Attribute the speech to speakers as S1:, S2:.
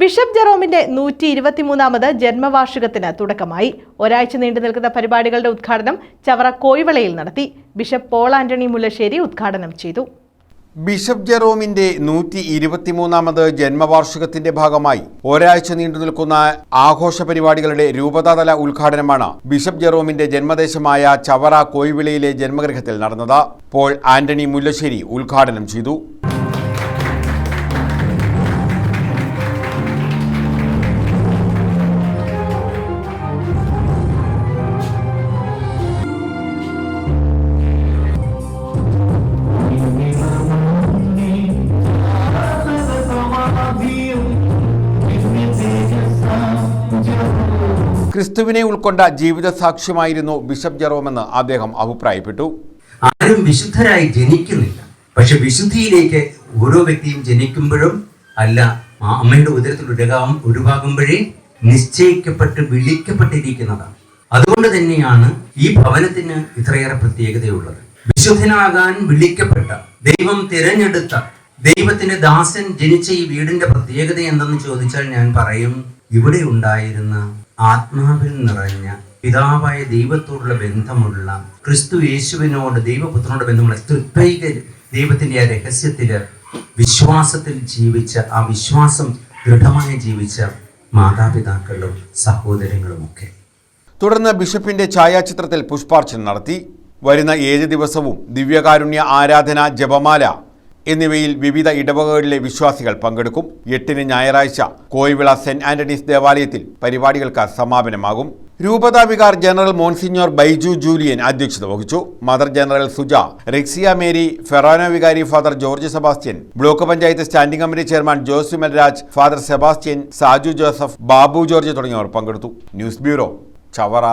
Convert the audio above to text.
S1: Bishop ജെറോമിന്റെ നൂറ്റി ഇരുപത്തിമൂന്നാമത് ജന്മവാർഷികത്തിന് തുടക്കമായി. ഒരാഴ്ച നീണ്ടു നിൽക്കുന്ന പരിപാടികളുടെ ഉദ്ഘാടനം ചവറ കോയിവളയിൽ നടത്തി. ബിഷപ്പ് പോൾ ആന്റണി മുല്ലശ്ശേരി ഉദ്ഘാടനം ചെയ്തു.
S2: ബിഷപ്പ് ജെറോമിന്റെ നൂറ്റി ഇരുപത്തിമൂന്നാമത് ജന്മവാർഷികത്തിന്റെ ഭാഗമായി ഒരാഴ്ച നീണ്ടു നിൽക്കുന്ന ആഘോഷ പരിപാടികളുടെ രൂപതാതല ഉദ്ഘാടനമാണ് ബിഷപ്പ് ജെറോമിന്റെ ജന്മദേശമായ ചവറ കോയിവിളയിലെ ജന്മഗൃഹത്തിൽ നടന്നത്. പോൾ ആന്റണി മുല്ലശ്ശേരി ഉദ്ഘാടനം ചെയ്തു. ക്രിസ്തുവിനെ ഉൾക്കൊണ്ട ജീവിത സാക്ഷ്യമായിരുന്നു ബിഷപ്പ് ജെറോമെന്ന് അദ്ദേഹം അഭിപ്രായപ്പെട്ടു.
S3: ആരും വിശുദ്ധരായി ജനിക്കുന്നില്ല. പക്ഷെ വിശുദ്ധിയിലേക്ക് ഓരോ വ്യക്തിയും ജനിക്കുമ്പോഴും അല്ല അമ്മയുടെ ഉദരത്തിൽ ഉരുകാം ഉരുവാകുമ്പോഴേ നിശ്ചയിക്കപ്പെട്ട് വിളിക്കപ്പെട്ടിരിക്കുന്നതാണ്. അതുകൊണ്ട് തന്നെയാണ് ഈ ഭവനത്തിന് ഇത്രയേറെ പ്രത്യേകതയുള്ളത്. വിശുദ്ധനാകാൻ വിളിക്കപ്പെട്ട ദൈവം തിരഞ്ഞെടുത്ത ദൈവത്തിന്റെ ദാസൻ ജനിച്ച ഈ വീടിന്റെ പ്രത്യേകത എന്തെന്ന് ചോദിച്ചാൽ ഞാൻ പറയും ഇവിടെ ഉണ്ടായിരുന്ന ആത്മാവിൽ നിറഞ്ഞ പിതാവായ ദൈവത്തോടുള്ള ബന്ധമുള്ള ക്രിസ്തു യേശുവിനോട് ദൈവപുത്രനോട് ബന്ധമുള്ള തൃത്വൈക ദൈവത്തിന്റെ ആ രഹസ്യത്തിൽ വിശ്വാസത്തിൽ ജീവിച്ച ആ വിശ്വാസം ദൃഢമായി ജീവിച്ച മാതാപിതാക്കളും സഹോദരങ്ങളും ഒക്കെ
S2: തുടർന്ന് ബിഷപ്പിന്റെ ഛായാചിത്രത്തിൽ പുഷ്പാർച്ചന നടത്തി. വരുന്ന ഏഴ് ദിവസവും ദിവ്യകാരുണ്യ ആരാധന ജപമാല എന്നിവയിൽ വിവിധ ഇടവകകളിലെ വിശ്വാസികൾ പങ്കെടുക്കും. എട്ടിന് ഞായറാഴ്ച കോയിവിള സെന്റ് ആന്റണീസ് ദേവാലയത്തിൽ പരിപാടികൾക്ക് സമാപനമാകും. രൂപതാ vicar general monsignor Baiju Julian അധ്യക്ഷത വഹിച്ചു. മദർ ജനറൽ സുജ റെക്സിയ മേരി ഫെറാനോ വികാരി father George Sebastian block panchayat standing committee chairman Jose Melraj father Sebastian Saju Joseph Babu George തുടങ്ങിയവർ പങ്കെടുത്തു. News bureau Chavara.